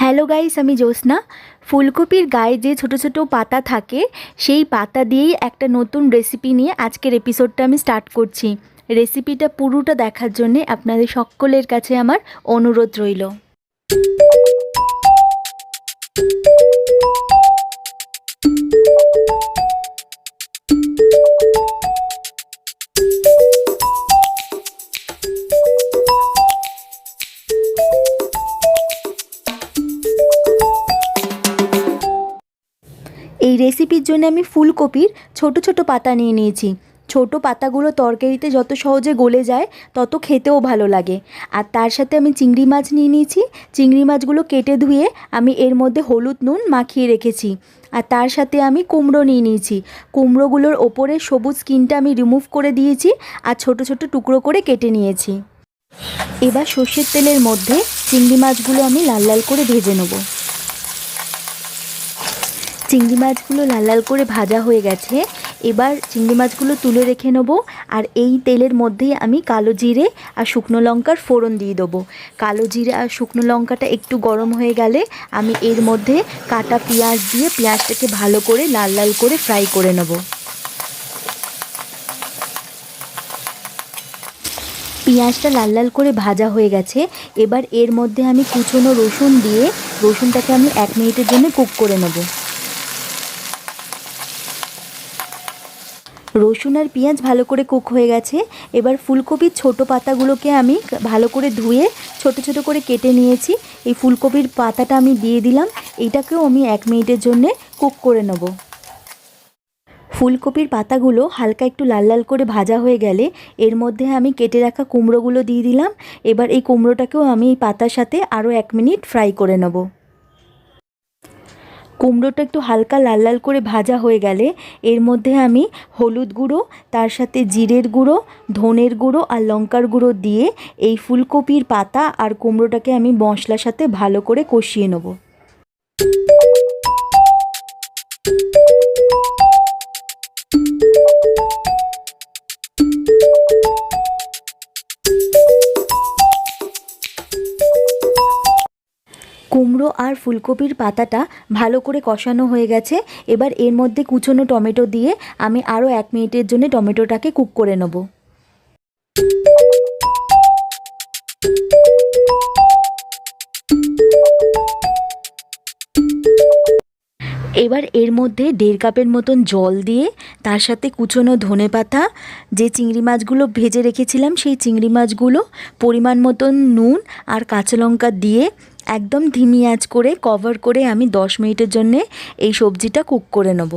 Hello guys আমি জ্যোৎস্না। ফুলকপির গায়ে যে ছোট ছোট পাতা থাকে, সেই পাতা দিয়েই একটা নতুন রেসিপি নিয়ে আজকের এপিসোডটা আমি স্টার্ট করছি। রেসিপিটা পুরোটা দেখার জন্যে আপনাদের সকলের কাছে আমার অনুরোধ রইল। এই রেসিপির জন্য আমি ফুলকপির ছোট ছোট পাতা নিয়ে নিয়েছি। ছোট পাতাগুলো তরকারিতে যত সহজে গলে যায়, তত খেতেও ভালো লাগে। আর তার সাথে আমি চিংড়ি মাছ নিয়ে নিয়েছি। চিংড়ি মাছগুলো কেটে ধুয়ে আমি এর মধ্যে হলুদ, নুন মাখিয়ে রেখেছি। আর তার সাথে আমি কুমড়ো নিয়ে নিয়েছি। কুমড়োগুলোর ওপরে সবুজ স্কিনটা আমি রিমুভ করে দিয়েছি আর ছোট ছোট টুকরো করে কেটে নিয়েছি। এবার সর্ষের তেলের মধ্যে চিংড়ি মাছগুলো আমি লাল লাল করে ভেজে নেব। চিংড়ি মাছগুলো লাল লাল করে ভাজা হয়ে গেছে। এবার চিংড়ি মাছগুলো তুলে রেখে নেব আর এই তেলের মধ্যেই আমি কালো জিরে আর শুকনো লঙ্কার ফোড়ন দিয়ে দেবো। কালো জিরে আর শুকনো লঙ্কাটা একটু গরম হয়ে গেলে আমি এর মধ্যে কাটা পেঁয়াজ দিয়ে পেঁয়াজটাকে ভালো করে লাল লাল করে ফ্রাই করে নেব। পেঁয়াজটা লাল লাল করে ভাজা হয়ে গেছে। এবার এর মধ্যে আমি কুচনো রসুন দিয়ে, রসুনটাকে আমি এক মিনিটের জন্য কুক করে নেব। রসুন আর পেঁয়াজ ভালো করে কুক হয়ে গেছে। এবার ফুলকপির ছোট পাতাগুলোকে আমি ভালো করে ধুয়ে ছোট ছোট করে কেটে নিয়েছি। এই ফুলকপির পাতাটা আমি দিয়ে দিলাম। এইটাকেও আমি এক মিনিটের জন্যে কুক করে নেব। ফুলকপির পাতাগুলো হালকা একটু লাল লাল করে ভাজা হয়ে গেলে এর মধ্যে আমি কেটে রাখা কুমড়োগুলো দিয়ে দিলাম। এবার এই কুমড়োটাকেও আমি এই পাতার সাথে আরও এক মিনিট ফ্রাই করে নেব। কুমড়োটা একটু হালকা লাল লাল করে ভাজা হয়ে গেলে এর মধ্যে আমি হলুদ গুঁড়ো, তার সাথে জিরের গুঁড়ো, ধনের গুঁড়ো আর লঙ্কার গুঁড়ো দিয়ে এই ফুলকপির পাতা আর কুমড়োটাকে আমি মশলার সাথে ভালো করে কষিয়ে নেব। কুমড়ো আর ফুলকপির পাতাটা ভালো করে কষানো হয়ে গেছে। এবার এর মধ্যে কুচনো টমেটো দিয়ে আমি আরও এক মিনিটের জন্য টমেটোটাকে কুক করে নেব। এবার এর মধ্যে দেড় কাপের মতন জল দিয়ে তার সাথে কুচনো ধনে পাতা, যে চিংড়ি মাছগুলো ভেজে রেখেছিলাম সেই চিংড়ি মাছগুলো, পরিমাণ মতন নুন আর কাঁচা লঙ্কা দিয়ে একদম ধিমি আঁচ করে কভার করে আমি দশ মিনিটের জন্যে এই সবজিটা কুক করে নেব।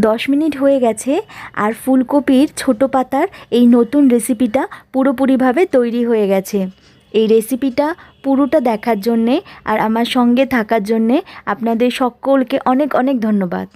দশ মিনিট হয়ে গেছে আর ফুলকপির ছোটো পাতার এই নতুন রেসিপিটা পুরোপুরিভাবে তৈরি হয়ে গেছে। এই রেসিপিটা পুরোটা দেখার জন্যে আর আমার সঙ্গে থাকার জন্যে আপনাদের সকলকে অনেক অনেক ধন্যবাদ।